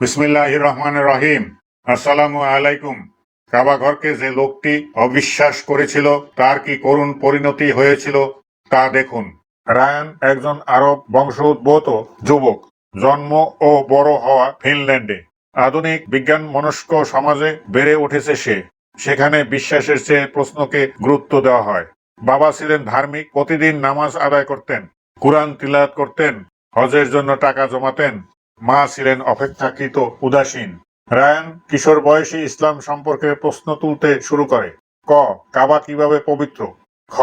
বিসমিল্লাহ রহমান রহিম আসসালামু আলাইকুম কাবা ঘরকে যে লোকটি অবিশ্বাস করেছিল, তার কি করুণ পরিণতি হয়েছিল, তা দেখুন। রায়ান একজন আরব বংশোদ্ভূত যুবক, জন্ম ও বড় হওয়া ফিনল্যান্ডে। আধুনিক বিজ্ঞান মনস্ক সমাজে বেড়ে উঠেছে সে। সেখানে বিশ্বাসের চেয়ে প্রশ্নকে গুরুত্ব দেওয়া হয়। বাবা ছিলেন ধার্মিক, প্রতিদিন নামাজ আদায় করতেন, কোরআন তিলাত করতেন, হজের জন্য টাকা জমাতেন মা ছিলেন অপেক্ষাকৃত উদাসীন। রায়ান কিশোর বয়সী ইসলাম সম্পর্কে প্রশ্ন তুলতে শুরু করে। ক, কাবা কীভাবে পবিত্র? খ,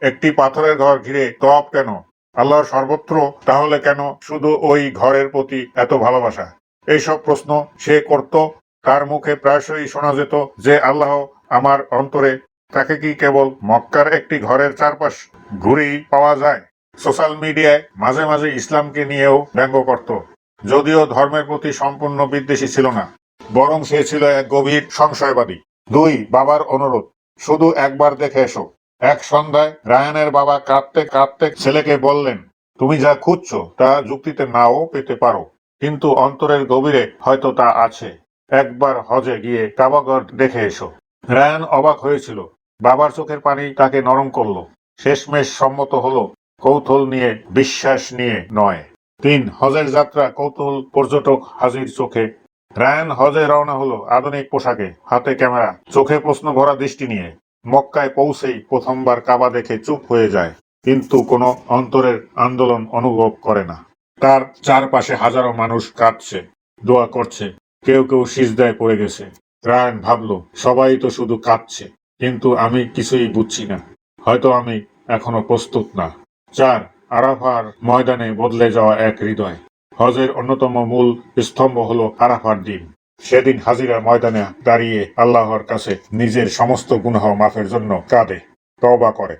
একটি পাথরের ঘর ঘিরে তপ কেন? আল্লাহর সর্বত্র তাহলে কেন শুধু ওই ঘরের প্রতি এত ভালোবাসা? এইসব প্রশ্ন সে করত, তার মুখে প্রায়শই শোনা যেত যে আল্লাহ আমার অন্তরে তাকে কি কেবল মক্কার একটি ঘরের চারপাশ ঘুরেই পাওয়া যায়? সোশ্যাল মিডিয়ায় মাঝে মাঝে ইসলামকে নিয়েও ব্যঙ্গ করত। যদিও ধর্মের প্রতি সম্পূর্ণ বিদ্বেষী ছিল না, বরং সে ছিল এক গভীর সংশয়বাদী। দুই, বাবার অনুরোধ। শুধু একবার দেখে এসো। এক সন্ধ্যায় রায়ানের বাবা কাঁদতে কাঁদতে ছেলেকে বললেন, তুমি যা খুঁজছো তা যুক্তিতে নাও পেতে পারো, কিন্তু অন্তরের গভীরে হয়তো তা আছে। একবার হজে গিয়ে কাবাগর দেখে এসো। রায়ান অবাক হয়েছিল। বাবার চোখের পানি তাকে নরম করল। শেষমেশ সম্মত হলো, কৌতূহল নিয়ে, বিশ্বাস নিয়ে নয়। তিন, হজের যাত্রা কৌতূহল পর্যটক হাজির চোখে। রায়ান হজে রওনা হলো আধুনিক পোশাকে, হাতে ক্যামেরা, চোখে প্রশ্ন ভরা দৃষ্টি নিয়ে। মক্কায় পৌঁছেই প্রথমবার কাবা দেখে চুপ হয়ে যায়, কিন্তু কোনো অন্তরের আন্দোলন অনুভব করে না। তার চারপাশে হাজারো মানুষ কাঁদছে, দোয়া করছে, কেউ কেউ সিজদায় পড়ে গেছে। রায়ান ভাবলো, সবাই তো শুধু কাঁদছে, কিন্তু আমি কিছুই বুঝছি না, হয়তো আমি এখনও প্রস্তুত না। চার আরাফার ময়দানে বদলে যাওয়া এক হৃদয়। হজের অন্যতম মূল স্তম্ভ হলো আরাফার দিন। সেদিন হাজিরা ময়দানে দাঁড়িয়ে আল্লাহর কাছে নিজের সমস্ত গুনাহ মাফের জন্য কাঁদে, তওবা করে।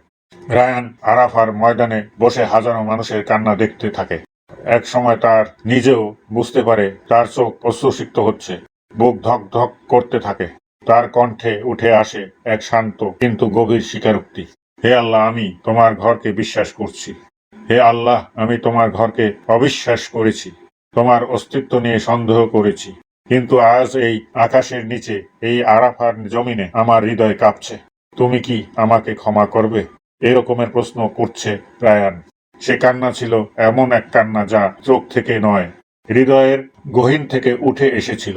রায়ান আরাফার ময়দানে বসে হাজারো মানুষের কান্না দেখতে থাকে। এক সময় তার নিজেও বুঝতে পারে তার চোখ অশ্রুসিক্ত হচ্ছে, বুক ধক ধক করতে থাকে। তার কণ্ঠে উঠে আসে এক শান্ত কিন্তু গভীর স্বীকারোক্তি, হে আল্লাহ, আমি তোমার ঘরকে বিশ্বাস করছি। হে আল্লাহ, আমি তোমার ঘরকে অবিশ্বাস করেছি, তোমার অস্তিত্ব নিয়ে সন্দেহ করেছি, কিন্তু আজ এই আকাশের নিচে, এই আরাফার জমিনে আমার হৃদয় কাঁপছে। তুমি কি আমাকে ক্ষমা করবে? এরকমের প্রশ্ন করছে রায়ান। সে কান্না ছিল এমন এক কান্না যা চোখ থেকে নয়, হৃদয়ের গহীন থেকে উঠে এসেছিল।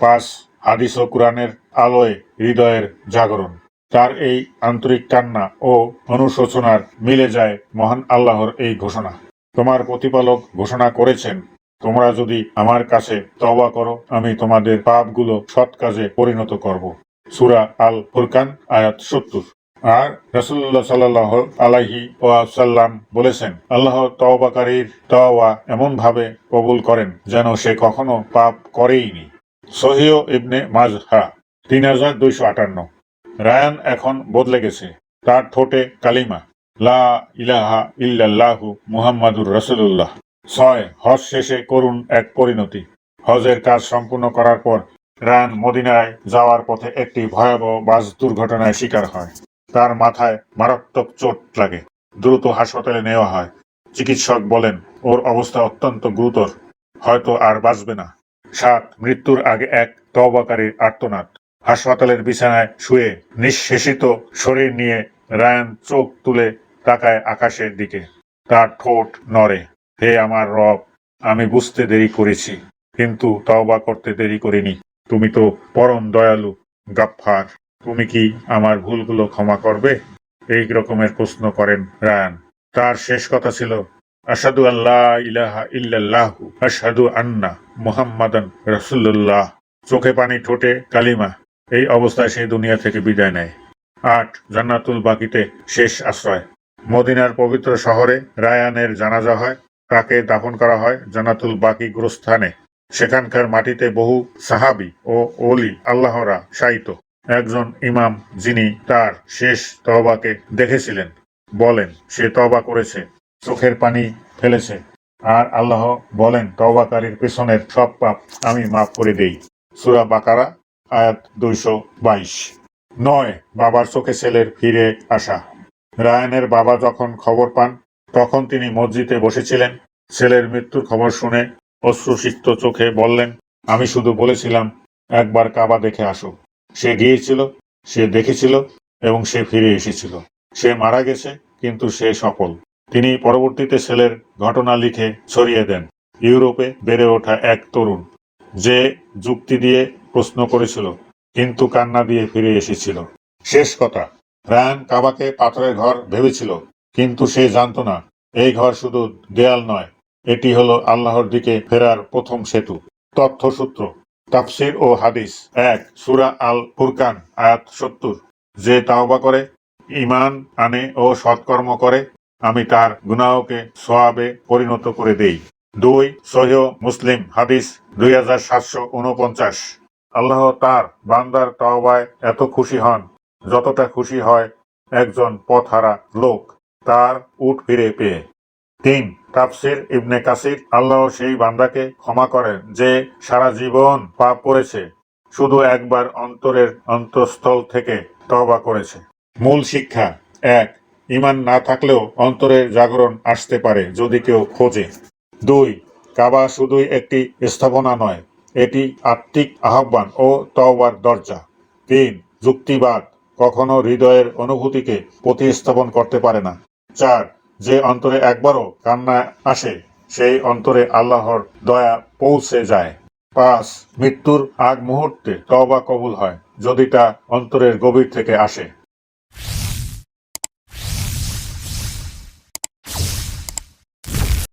পাঁচ হাদিস ও কোরআনের আলোয় হৃদয়ের জাগরণ। তার এই আন্তরিক কান্না ও অনুশোচনার মিলে যায় মহান আল্লাহর এই ঘোষণা। তোমার প্রতিপালক ঘোষণা করেছেন, তোমরা যদি আমার কাছে তওবা করো, আমি তোমাদের পাপগুলো সৎ কাজে পরিণত করব। সুরা আল ফুরকান আয়াত সত্তর। আর রসুল্লাহ সাল্লাহ আলাইহি ওয়াসাল্লাম বলেছেন, আল্লাহ তওবাকারীর তওবা এমন ভাবে কবুল করেন যেন সে কখনো পাপ করেইনি। সহিও ইবনে মাজহা, তিন হাজার দুইশো আটান্ন। রায়ান এখন বদলে গেছে। তার ঠোঁটে কালিমা। লা ইলাহা ইল্লাল্লাহু মুহাম্মাদুর রসুল্লাহ ছয়, হজ শেষে করুন এক পরিণতি। হজের কাজ সম্পূর্ণ করার পর রায়ান মদিনায় যাওয়ার পথে একটি ভয়াবহ বাস দুর্ঘটনায় শিকার হয়। তার মাথায় মারাত্মক চোট লাগে। দ্রুত হাসপাতালে নেওয়া হয়। চিকিৎসক বলেন, ওর অবস্থা অত্যন্ত গুরুতর। হয়তো আর বাঁচবে না। সাত, মৃত্যুর আগে এক তওবাকারীর আর্তনাদ। হাসপাতালের বিছানায় শুয়ে নিঃশেষিত শরীর নিয়ে রায়ান চোখ তুলে তাকায় আকাশের দিকে। তার ঠোঁট নড়ে। হে আমার রব, আমি বুঝতে দেরি করেছি, কিন্তু তওবা করতে দেরি করিনি। তুমি তো পরম দয়ালু, গাফফার। তুমি কি আমার ভুলগুলো ক্ষমা করবে? এই রকমের প্রশ্ন করেন রায়ান। তার শেষ কথা ছিল আসাদু আল্লাহ ইলাহা ইল্লাল্লাহু আসাদু আন্না মুহাম্মাদান রাসূলুল্লাহ। চোখে পানি ঠোঁটে কালিমা এই অবস্থায় সে দুনিয়া থেকে বিদায় নেয়। আট, জান্নাতুল বাকিতে শেষ আশ্রয়। মদিনার পবিত্র শহরে রায়ানের জানাজা হয়। তাকে দাফন করা হয় জান্নাতুল বাকি গুরুস্থানে। সেখানকার মাটিতে বহু সাহাবি ও ওলি আল্লাহরা শায়িত। একজন ইমাম যিনি তার শেষ তহবাকে দেখেছিলেন। বলেন, সে তওবা করেছে, চোখের পানি ফেলেছে। আর আল্লাহ বলেন, তওবাকারীর পেছনের সব পাপ আমি মাফ করে দেই। সুরা বাকারা আয়াত দুইশো বাইশ। নয়, বাবার চোখে ছেলের ফিরে আসা। রায়ানের বাবা যখন খবর পান, তখন তিনি মসজিদে বসেছিলেন। ছেলের মৃত্যুর খবর শুনে অশ্রুসিক্ত চোখে বললেন, আমি শুধু বলেছিলাম, একবার কাবা দেখে আসো। সে গিয়েছিল, সে দেখেছিল এবং সে ফিরে এসেছিল। সে মারা গেছে, কিন্তু সে সফল। তিনি পরবর্তীতে ছেলের ঘটনা লিখে ছড়িয়ে দেন। ইউরোপে বেড়ে ওঠা এক তরুণ, যে যুক্তি দিয়ে প্রশ্ন করেছিল, কিন্তু কান্না দিয়ে ফিরে এসেছিল। শেষ কথা, রায়ান কাবাকে পাথরের ঘর ভেবেছিল, কিন্তু সে জানতো না, এই ঘর শুধু দেয়াল নয়, এটি হলো আল্লাহর দিকে ফেরার প্রথম সেতু। তথ্যসূত্র, তাফসির ও হাদিস এক, সুরা আল ফুরকান আয়াত সত্তর। যে তাওবা করে ইমান আনে ও সৎকর্ম করে, আমি তার গুনাহকে, সোয়াবে পরিণত করে দেই। দুই, সহিহ মুসলিম, হাদিস দুই হাজার সাতশো উনপঞ্চাশ। আল্লাহ তার বান্দার তাওবায় এত খুশি হন, যতটা খুশি হয় একজন পথহারা লোক তার উট ফিরে পেয়ে। তিন, তাফসির ইবনে কাসির, আল্লাহ সেই বান্দাকে ক্ষমা করেন যে সারা জীবন পাপ করেছে, শুধু একবার অন্তরের অন্তঃস্থল থেকে তওবা করেছে। মূল শিক্ষা, এক ইমান না থাকলেও অন্তরের জাগরণ আসতে পারে যদি কেউ খোঁজে। দুই, কাবা শুধুই একটি স্থাপনা নয় এটি আত্মিক আহ্বান ও তওবার দরজা। তিন, যুক্তিবাদ কখনো হৃদয়ের অনুভূতিকে প্রতিস্থাপন করতে পারে না। চার, যে অন্তরে একবারও কান্না আসে, সেই অন্তরে আল্লাহর দয়া পৌঁছে যায়। পাঁচ, মৃত্যুর আগ মুহূর্তে তওবা কবুল হয়, যদি তা অন্তরের গভীর থেকে আসে।